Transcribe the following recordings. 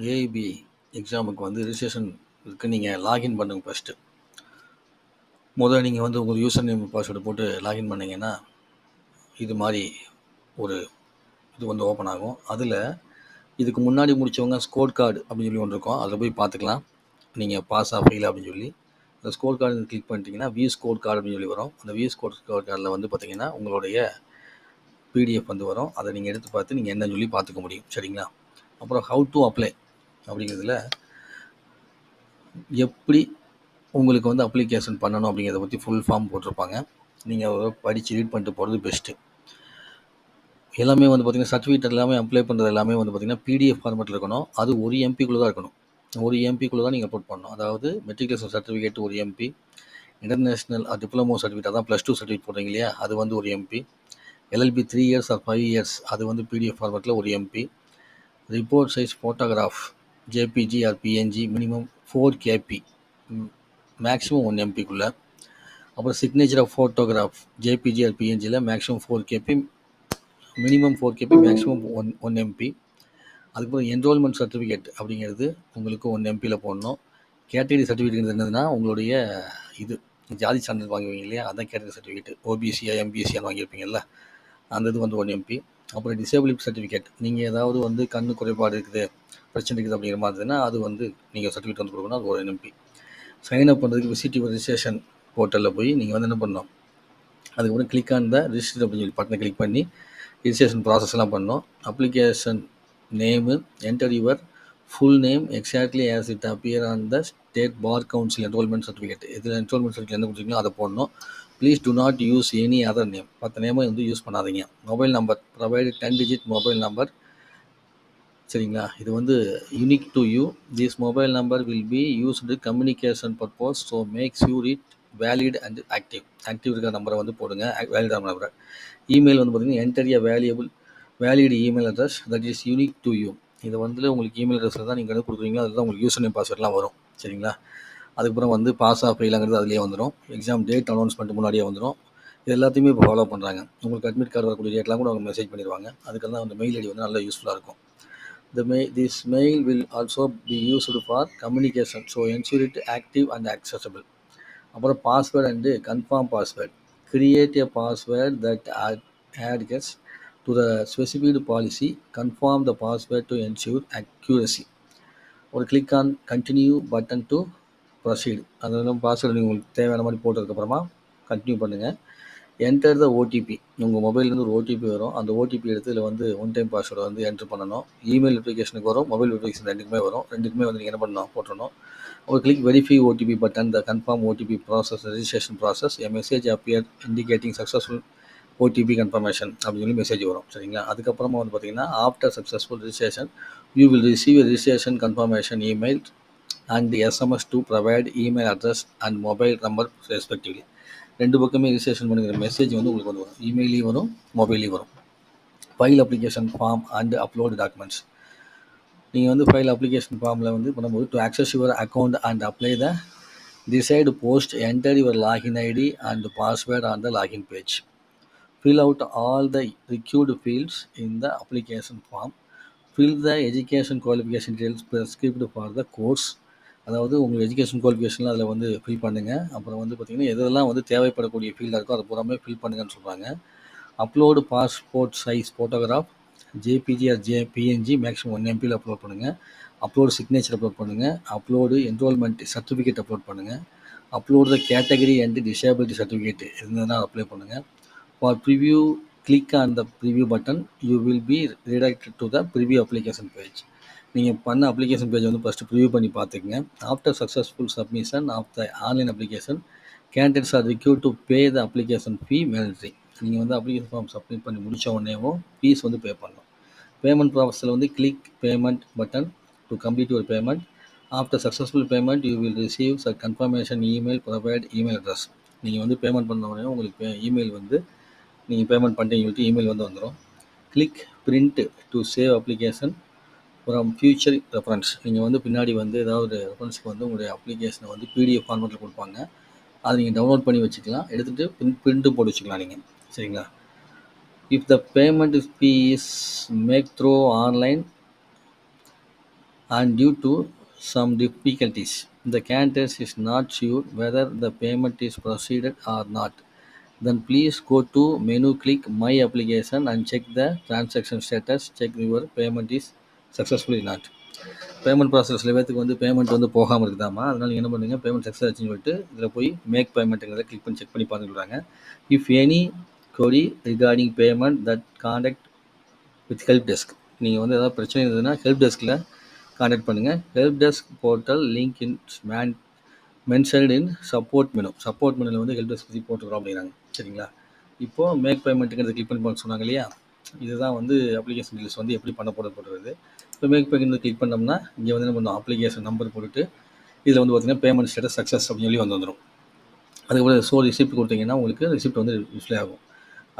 AIP எக்ஸாமுக்கு வந்து registration இருக்குது நீங்கள் லாகின் பண்ணுங்க ஃபஸ்ட்டு முதல்ல நீங்கள் வந்து உங்கள் யூசர் நேம் பாஸ்வேர்டு போட்டு லாகின் பண்ணிங்கன்னா இது மாதிரி ஒரு இது வந்து ஓப்பன் ஆகும். அதில் இதுக்கு முன்னாடி முடித்தவங்க ஸ்கோர் கார்டு அப்படின்னு சொல்லி ஒன்று இருக்கும். அதில் போய் பார்த்துக்கலாம். நீங்கள் பாஸ் ஃபெயில் அப்படின்னு சொல்லி. அந்த ஸ்கோர் கார்டு கிளிக் பண்ணிட்டீங்கன்னா வி ஸ்கோர் கார்டு அப்படின்னு சொல்லி வரும். அந்த வி ஸ்கோர் ஸ்கோர் கார்டில் வந்து பார்த்திங்கன்னா உங்களுடைய பிடிஎஃப் வந்து வரும். அதை நீங்கள் எடுத்து பார்த்து நீங்கள் என்னன்னு சொல்லி பார்த்துக்க முடியும். சரிங்களா? அப்புறம் ஹவு டு அப்ளை அப்படிங்கிறதுல எப்படி உங்களுக்கு வந்து அப்ளிகேஷன் பண்ணணும் அப்படிங்கிறத பற்றி ஃபுல் ஃபார்ம் போட்டிருப்பாங்க. நீங்கள் படித்து ரீட் பண்ணிட்டு போகிறது பெஸ்ட்டு எல்லாமே வந்து பார்த்திங்கன்னா சர்டிஃபிகேட் எல்லாமே அப்ளை பண்ணுறது எல்லாமே வந்து பார்த்திங்கன்னா பிடிஎஃப் ஃபார்மெட்டில் இருக்கணும். அது ஒரு எம்பிக்குள்ளே தான் இருக்கணும். ஒரு எம்பிக்குள்ளே தான் நீங்கள் அப்லோட் பண்ணணும். அதாவது மெட்ரிகுலேஷன் சர்டிஃபிகேட் ஒரு எம்பி இன்டர்நேஷ்னல் டிப்ளமோ சர்டிஃபிகேட் அதான் ப்ளஸ் டூ சர்டிஃபிகேட் போடுறீங்க இல்லையா? அது வந்து ஒரு MB LLB three years or five years அது வந்து பிடிஎஃப் ஃபார்மேட்டில் ஒரு MB report size photograph JPG or PNG minimum four KB maximum one எம்பிக்குள்ளே அப்புறம் signature of photograph JPG or பிஎன்ஜியில் maximum four KB minimum four KB maximum one one MB அதுக்கப்புறம் enrolment certificate அப்படிங்கிறது உங்களுக்கு one எம்பியில் போடணும். Category certificate என்னதுன்னா உங்களுடைய இது ஜாதி சான்றிதழ் வாங்குவீங்க இல்லையா? அதான் கேட்டகரி சர்டிஃபிகேட் ஓபிசியா எம்பிசியான்னு வாங்கியிருப்பீங்கல்ல? அந்த இது வந்து ஒன் எம்பி அப்புறம் டிசேபிலிட்டி சர்டிஃபிகேட் நீங்கள் ஏதாவது வந்து கண்ணு குறைபாடு இருக்குது பிரச்சனை இருக்குது அப்படிங்கிற மாதிரி இருந்ததுன்னா அது வந்து நீங்கள் சர்டிஃபிகேட் வந்து கொடுக்கணும். அது ஒரு எம்பி சைன் அப் பண்ணுறதுக்கு விசிட்டிவ் ரிஜிஸ்ட்ரேஷன் போர்ட்டலில் போய் நீங்கள் வந்து என்ன பண்ணணும்? அதுக்கப்புறம் கிளிக் ஆன் த ரிஜிஸ்டர் அப்படின்னு சொல்லி பட்டனை கிளிக் பண்ணி ரிஜிஸ்ட்ரேஷன் ப்ராசஸ்லாம் பண்ணோம் application name enter your full name exactly as it appear on the state Bar Council enrolment certificate இதில் என்ரோல்மெண்ட் சர்டிஃபிகேட் என்ன கொடுத்தீங்களோ அதை போடணும். Please do not use any other name மற்ற நேமை வந்து யூஸ் பண்ணாதீங்க. Mobile number provide ten digit mobile number சரிங்களா? இது வந்து unique to you this mobile number will be used communication purpose so makes you read valid and active active இருக்கிற நம்பரை வந்து போடுங்க. வேலிடான நம்பரை இமெயில் வந்து பார்த்தீங்கன்னா enter a valuable valid email address that is unique to you இதை வந்து உங்களுக்கு இமெயில் அட்ரஸில் தான் நீங்கள் வந்து கொடுக்குறீங்களோ அதில் தான் உங்களுக்கு யூஸ் நேம் பாஸ்வேர்ட்லாம் வரும். சரிங்களா? அதுக்கப்புறம் வந்து பாஸ் ஆஃப் ஃபெயிலாங்கிறது அதுலேயே வந்துடும் எக்ஸாம் டேட் அனௌன்ஸ்மெண்ட் முன்னாடியே வந்துடும் இது எல்லாத்தையுமே இப்போ ஃபாலோ பண்ணுறாங்க உங்களுக்கு அட்மிட் கார்டு வரக்கூடிய டேட்லாம் கூட அவங்க மெசேஜ் பண்ணிடுவாங்க. அதுக்கெல்லாம் அந்த மெயில் ஐடி வந்து நல்லா யூஸ்ஃபுல்லாக இருக்கும். The mail this mail will also be used for communication. So ensure it active and accessible. அப்புறம் password and confirm password create a password that adheres to the specified policy confirm the password to ensure accuracy ஒரு click on continue button to proceed அதெல்லாம் password நீங்கள் உங்களுக்கு தேவையான மாதிரி போட்டதுக்கப்புறமா continue பண்ணுங்கள் enter the OTP உங்கள் மொபைல்லேருந்து ஒரு ஓடிபி வரும். அந்த ஓடிபி எடுத்து இதில் வந்து ஒன் டைம் பாஸ்வேர்டு வந்து என்ட்ரு பண்ணணும். இமெயில் நோட்டிஃபிகேஷனுக்கு வரும். மொபைல் நோட்டிஃபிகேஷன் ரெண்டுக்குமே வரும். ரெண்டுக்குமே வந்து நீங்கள் என்ன பண்ணணும்? போட்டணும் ஒரு click verify OTP button the confirm OTP process registration process a message appear indicating successful OTP confirmation அப்படின்னு சொல்லி மெசேஜ் வரும். சரிங்களா? அதுக்கப்புறமா வந்து பார்த்தீங்கன்னா after successful registration you will receive registration confirmation email and SMS to provide email address and mobile number respectively ரெண்டு பக்கமே registration பண்ணுற மெசேஜ் வந்து உங்களுக்கு வந்து வரும். இமெயிலையும் வரும் மொபைல்லையும் வரும். File application form and upload documents நீங்கள் வந்து ஃபைல் அப்ளிகேஷன் ஃபார்மில் வந்து பண்ணும்போது to access your account and apply the desired post enter your login ID and password on the login page fill out all the required fields in the application form fill the education qualification details prescribed for the course அதாவது உங்கள் education குவாலிஃபிகேஷன்லாம் அதில் வந்து fill பண்ணுங்கள் அப்புறம் வந்து பார்த்திங்கன்னா எதெல்லாம் வந்து தேவைப்படக்கூடிய ஃபீல்டாக இருக்கோ அதை பூராமே ஃபில் பண்ணுங்கன்னு சொல்கிறாங்க upload passport size photograph JPG or J PNG maximum one எம்பியில் upload பண்ணுங்கள் அப்லோடு சிக்னேச்சர் அப்லோட் பண்ணுங்கள் அப்லோடு என்ரோல்மெண்ட் சர்டிஃபிகேட் அப்லோட் பண்ணுங்கள் upload the category and disability certificate இருந்ததுன்னா அப்ளை பண்ணுங்கள் for preview click on the preview button you will be redirected to the preview application page நீங்கள் பண்ண application page வந்து first preview பண்ணி பார்த்துக்குங்க. After successful submission of the online application candidates are require to pay the application fee mandatory நீங்கள் வந்து application form submit பண்ணி முடித்த உடனேவும் fees வந்து பே பண்ணணும். பேமெண்ட் ப்ராசஸில் வந்து click payment button to complete your payment after successful payment you will receive a confirmation email provide email address நீங்கள் வந்து பேமெண்ட் பண்ண உடனே உங்களுக்கு இமெயில் வந்து நீங்கள் பேமெண்ட் பண்ணிட்டீங்க சொல்லிட்டு இமெயில் வந்து வந்துடும் click print to save application அப்புறம் ஃபியூச்சர் ரெஃபரன்ஸ் நீங்கள் வந்து பின்னாடி வந்து ஏதாவது ரெஃபரன்ஸ்க்கு வந்து உங்களுடைய அப்ளிகேஷனை வந்து பிடிஎஃப் ஃபார்மேட்டில் கொடுப்பாங்க. அதை நீங்கள் டவுன்லோட் பண்ணி வச்சுக்கலாம். எடுத்துகிட்டு பிரிண்ட் பிரிண்ட்டு போட்டு வச்சுக்கலாம் நீங்கள் சரிங்களா? If the payment fee is make through online and due to some difficulties the candidates is not sure whether the payment is proceeded or not then please go to menu, click My Application and check the transaction status. Check your payment is successfully not. Payment process சில பேத்துக்கு வந்து payment வந்து போகாமல் இருக்குதாமா அதனால் நீங்கள் என்ன பண்ணுங்கள் payment success ஆச்சுன்னு சொல்லிட்டு இதில் போய் மேக் பேமெண்ட்டுங்கிறத கிளிக் பண்ணி செக் பண்ணி பார்த்துக்கிறாங்க if any query regarding payment that contact with help desk நீங்கள் வந்து ஏதாவது பிரச்சனை இருந்ததுன்னா ஹெல்ப் டெஸ்கில் காண்டாக்ட் பண்ணுங்கள் help desk portal link in main mentioned in support menu support மெனுவில் வந்து ஹெல்ப் டெஸ்க் பற்றி போட்டுக்கிறோம் அப்படிங்கிறாங்க. சரிங்களா? இப்போது மேக் பேமெண்ட்டுங்கிறத கிளிக் பண்ணி சொன்னாங்க இல்லையா? இதுதான் வந்து அப்ளிகேஷன் டீல்ஸ் வந்து எப்படி பண்ண போடப்படுறது போடுறது. இப்போ மேக் பேமெண்ட் கிளிக் பண்ணோம்னா இங்கே வந்து என்ன அப்ளிகேஷன் நம்பர் போட்டுட்டு இதில் வந்து பார்த்தீங்கன்னா பேமெண்ட் ஸ்டேட்டஸ் சக்ஸஸ் அப்படின்னு சொல்லி வந்து வந்துடும் அதுக்கப்புறம் ஸோ ரிசிப்ட் கொடுத்தீங்கன்னா உங்களுக்கு ரிசிப்ட் வந்து டிஸ்ப்ளே ஆகும்.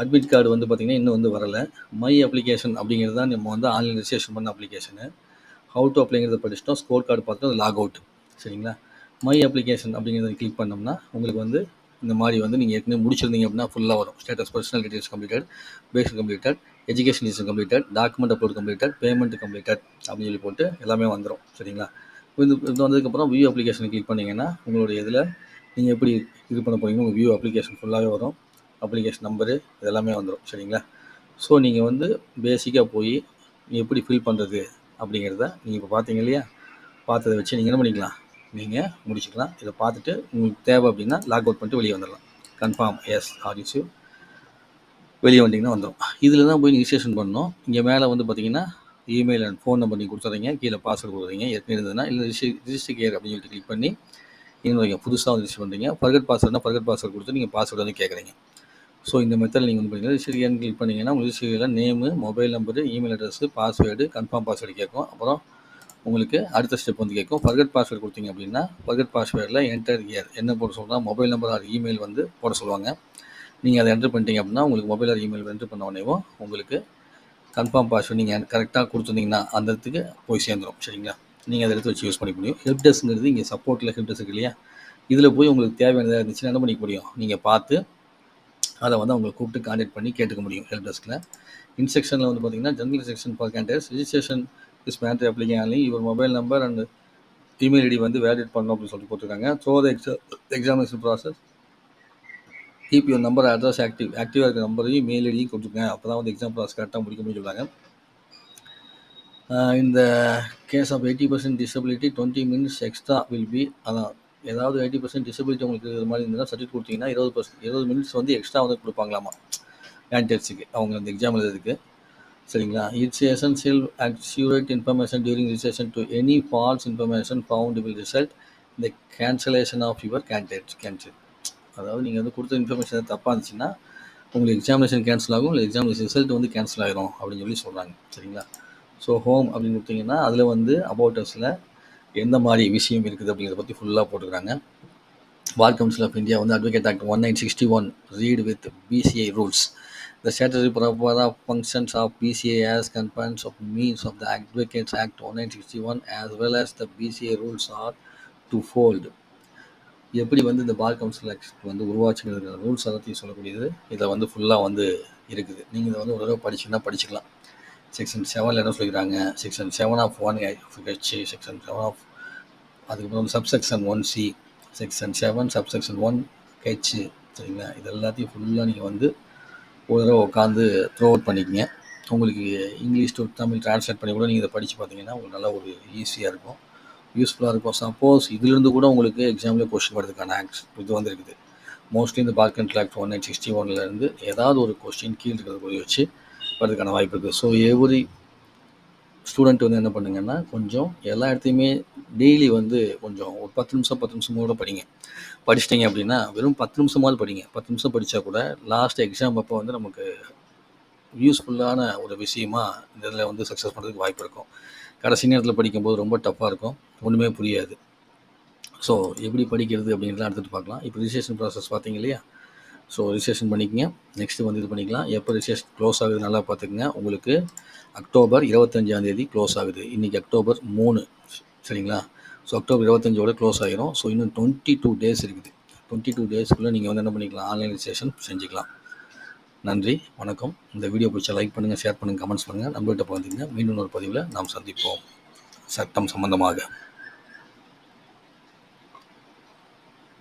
அட்மிட் கார்டு வந்து பார்த்திங்கன்னா இன்னும் வந்து வரலை. மை அப்ளிகேஷன் அப்படிங்கிறது தான் நம்ம வந்து ஆன்லைன் ரிஜிஸ்ட்ரேஷன் பண்ண அப்ளிகேஷனு ஹவு டு அப்ளைங்கிறத படிச்சிட்டோம். ஸ்கோர் கார்டு பார்த்தோம் லாக் அவுட் சரிங்களா? மை அப்ளிகேஷன் அப்படிங்கிறத கிளிக் பண்ணோம்னா உங்களுக்கு வந்து இந்த மாதிரி வந்து நீங்கள் ஏற்கனவே முடிச்சிருந்தீங்க அப்படின்னா ஃபுல்லாக வரும். Status personal details completed basic completed education details completed document upload completed payment completed அப்படின்னு சொல்லி போட்டு எல்லாமே வந்துடும் சரிங்களா? இது இது வந்ததுக்கப்புறம் வியூ அப்ளிகேஷன் கிளிக் பண்ணிங்கன்னா உங்களுடைய இதில் நீங்கள் எப்படி இது பண்ண போகிறீங்க உங்கள் வியூ அப்ளிகேஷன் ஃபுல்லாகவே வரும். அப்ளிகேஷன் நம்பரு இதெல்லாமே வந்துடும் சரிங்களா? ஸோ நீங்கள் வந்து பேசிக்காக போய் எப்படி ஃபில் பண்ணுறது அப்படிங்கிறத நீங்கள் இப்போ பார்த்தீங்க இல்லையா? பார்த்ததை வச்சு நீங்கள் என்ன பண்ணிக்கலாம்? நீங்கள் முடிச்சுக்கலாம். இதை பார்த்துட்டு உங்களுக்கு தேவை அப்படின்னா லாக் அவுட் பண்ணிட்டு வெளியே வந்துடலாம். கன்ஃபார்ம் எஸ் ஆர்டிஸ் வெளியே வந்தீங்கன்னா வந்துடும் இதில் தான் போய் ரிஜிஸ்ட்ரேஷன் பண்ணணும். இங்கே மேலே வந்து பார்த்தீங்கன்னா இமெயில் அண்ட் ஃபோன் நம்பர் நீங்கள் கொடுத்துறீங்க கீழே பாஸ்வேர்டு கொடுக்குறீங்க. ஏற்கனவே இருந்ததுன்னா இல்லை ரிஜிஸ்ட்ரி ரிஜிஸ்டர் கேர் அப்படின்னு சொல்லிட்டு கிளிக் பண்ணி இன்னும் புதுசாக வந்து ரிஜிஸ்டர் பண்ணுறீங்க ஃபர்கட் பாஸ்வேர்ட்னா ஃபர்கட் பாஸ்வேர்டு கொடுத்து நீங்கள் பாஸ்வேர்டு வந்து கேட்குறீங்க ஸோ இந்த மெத்தடில் நீங்கள் வந்து பண்ணிங்கன்னா ரிஜிஸ்டர் கேர்னு கிளிக் பண்ணிங்கன்னா உங்கள் register name mobile number email address password confirm password கேட்கும். அப்புறம் உங்களுக்கு அடுத்த ஸ்டெப் வந்து கேட்கும். ஃபர்கட் பாஸ்வேர்டு கொடுத்தீங்க அப்படின்னா ஃபர்கட் பாஸ்வேர்டில் என்டர் இயர் என்ன போட சொல்கிறோம் மொபைல் நம்பர் ஆர் இமெயில் வந்து போட சொல்லுவாங்க. நீங்கள் அதை என்டர் பண்ணிட்டீங்க அப்படின்னா உங்களுக்கு மொபைல் ஆர் இமெயில் என்டர் பண்ண உடனேவும் உங்களுக்கு கன்ஃபார்ம் பாஸ்வேர்டு நீங்கள் கரெக்டாக கொடுத்துருந்தீங்கன்னா அந்த இடத்துக்கு போய் சேர்ந்துடும் சரிங்களா? நீங்கள் அதை எடுத்து வச்சு யூஸ் பண்ணிக்க முடியும். ஹெல்ப் டெஸ்க்ங்கிறது இங்கே சப்போர்ட்டில் ஹெல்ப் டெஸ்க் இல்லையா? இதில் போய் உங்களுக்கு தேவையானதாக இருந்துச்சுன்னா என்ன பண்ணிக்க முடியும்? நீங்கள் பார்த்து அதை வந்து அவங்களை கூப்பிட்டு கான்டாக்ட் பண்ணி கேட்டுக்க முடியும் ஹெல்ப் டெஸ்கில் இன்ஸ்ட்ரக்ஷனில் வந்து பார்த்தீங்கன்னா general section for candidates registration is mandatory applicant only your mobile number and email ID வந்து வேலிட் பண்ணணும் அப்படின்னு சொல்லிட்டு போட்டிருக்காங்க. So the exam examination process keep your number address active ஆக்டிவாக இருக்கிற நம்பரையும் மெயில் ஐடியும் கொடுத்துருங்க. அப்போ தான் வந்து எக்ஸாம் ப்ராசஸ் கரெக்டாக முடிக்க முடியும் சொல்லுவாங்க in the case of eighty percent disability twenty minutes extra will be அதான் ஏதாவது எயிட்டி பர்சன்ட் டிசபிலிட்டி உங்களுக்கு இருக்கிற மாதிரி இருந்ததுன்னா சர்டிஃபிகேட் கொடுத்தீங்கன்னா இருபது பர்சன்ட் இருபது மினிட்ஸ் வந்து எக்ஸ்ட்ரா வந்து கொடுப்பாங்களாமா? கேண்டிடேட்ஸுக்கு அவங்க அந்த எக்ஸாம் எழுதுறதுக்கு. சரிங்களா? It's essential accurate information during registration to any false information found will result in the cancellation of your candidate cancel அதாவது நீங்கள் வந்து கொடுத்த இன்ஃபர்மேஷன் தப்பாக இருந்துச்சுன்னா உங்களுக்கு எக்ஸாமினேஷன் கேன்சல் ஆகும் இல்லை எக்ஸாமினேஷன் ரிசல்ட் வந்து கேன்சல் ஆகிரும் அப்படின்னு சொல்லி சொல்கிறாங்க சரிங்களா? ஸோ ஹோம் அப்படின்னு கொடுத்தீங்கன்னா அதில் வந்து அபவுட்டஸில் எந்த மாதிரி விஷயம் இருக்குது அப்படிங்கிறத பற்றி ஃபுல்லாக போட்டுக்கிறாங்க. பார் கவுன்சில் ஆஃப் இந்தியா வந்து Advocate Act one nine sixty one read with BCI rules The statutory proper of functions of BCA as components of means of the Advocates Act 1961 as well as the BCA rules are twofold. எப்படி வந்து இந்த bar council act வந்து உருவாச்சுங்கிற rules எல்லாத்தையும் சொல்லக்கூடியது இதை வந்து ஃபுல்லாக வந்து இருக்குது. நீங்கள் இதை வந்து ஒரு தடவை படிச்சுன்னா படிச்சுக்கலாம். செக்ஷன் செவனில் என்ன சொல்லிக்கிறாங்க? Section seven of one H section seven of அதுக்கப்புறம் subsection one C section seven subsection one H சரிங்களா? இது எல்லாத்தையும் ஃபுல்லாக நீங்கள் வந்து ஒரு தடவை உட்காந்து த்ரோ அவுட் பண்ணிக்கங்க. உங்களுக்கு இங்கிலீஷ் டு தமிழ் ட்ரான்ஸ்லேட் பண்ணி கூட நீங்கள் இதை படித்து பார்த்தீங்கன்னா உங்களுக்கு நல்லா ஒரு ஈஸியாக இருக்கும். யூஸ்ஃபுல்லாக இருக்கும். சப்போஸ் இதுலேருந்து கூட உங்களுக்கு எக்ஸாமில் கொஸ்டின் வரதுக்கான ஆக்ஸ் இது வந்துருக்குது. மோஸ்ட்லி இந்த பார்க்கன் ஆக்ட் ஒன் நைன் சிக்ஸ்டி ஒன்லேருந்து ஏதாவது ஒரு கொஸ்டின் கீழே இருக்கிறத போய் வச்சு வரதுக்கான வாய்ப்பு இருக்குது. ஸோ எவ்ரி ஸ்டூடெண்ட் வந்து என்ன பண்ணுங்கன்னா கொஞ்சம் எல்லா இடத்தையுமே டெய்லி வந்து கொஞ்சம் ஒரு பத்து நிமிஷம் பத்து நிமிஷம் கூட படிங்க. படிச்சிட்டிங்க அப்படின்னா வெறும் பத்து நிமிஷமாவது படிங்க. பத்து நிமிஷம் படித்தா கூட லாஸ்ட் எக்ஸாம் அப்போ வந்து நமக்கு யூஸ்ஃபுல்லான ஒரு விஷயமா இந்த இதில் வந்து சக்ஸஸ் பண்ணுறதுக்கு வாய்ப்பு இருக்கும். கடைசி நேரத்தில் படிக்கும்போது ரொம்ப டஃப்பாக இருக்கும். ஒன்றுமே புரியாது. ஸோ எப்படி படிக்கிறது அப்படிங்கிறத எடுத்துகிட்டு பார்க்கலாம். இப்போ ரிஜிஸ்ட்ரேஷன் ப்ராசஸ் பார்த்தீங்க இல்லையா? ஸோ ரிஜிஸ்ட்ரேஷன் பண்ணிக்கங்க. நெக்ஸ்ட்டு வந்து இது பண்ணிக்கலாம். எப்போ ரிஜிஸ்ட்ரேஷன் க்ளோஸ் ஆகுது நல்லா பார்த்துக்குங்க. உங்களுக்கு அக்டோபர் இருபத்தஞ்சாந்தேதி க்ளோஸ் ஆகுது. இன்றைக்கி அக்டோபர் மூணு. சரிங்களா? ஸோ அக்டோபர் இருபத்தஞ்சோட க்ளோஸ் ஆகிரும் ஸோ இன்னும் டுவெண்ட்டி டூ டேஸ் இருக்குது. டுவெண்ட்டி டூ டேஸ்க்குள்ளே நீங்கள் வந்து என்ன பண்ணிக்கலாம்? ஆன்லைன் ரிஜிஸ்ட்ரேஷன் செஞ்சுக்கலாம். நன்றி வணக்கம். இந்த வீடியோ பிடிச்சா லைக் பண்ணுங்கள் ஷேர் பண்ணுங்கள் கமெண்ட்ஸ் பண்ணுங்கள் நம்மள்கிட்ட பகிர்ந்துங்க மீண்டும் ஒரு பதிவில் நாம் சந்திப்போம். சட்டம் சம்பந்தமாக.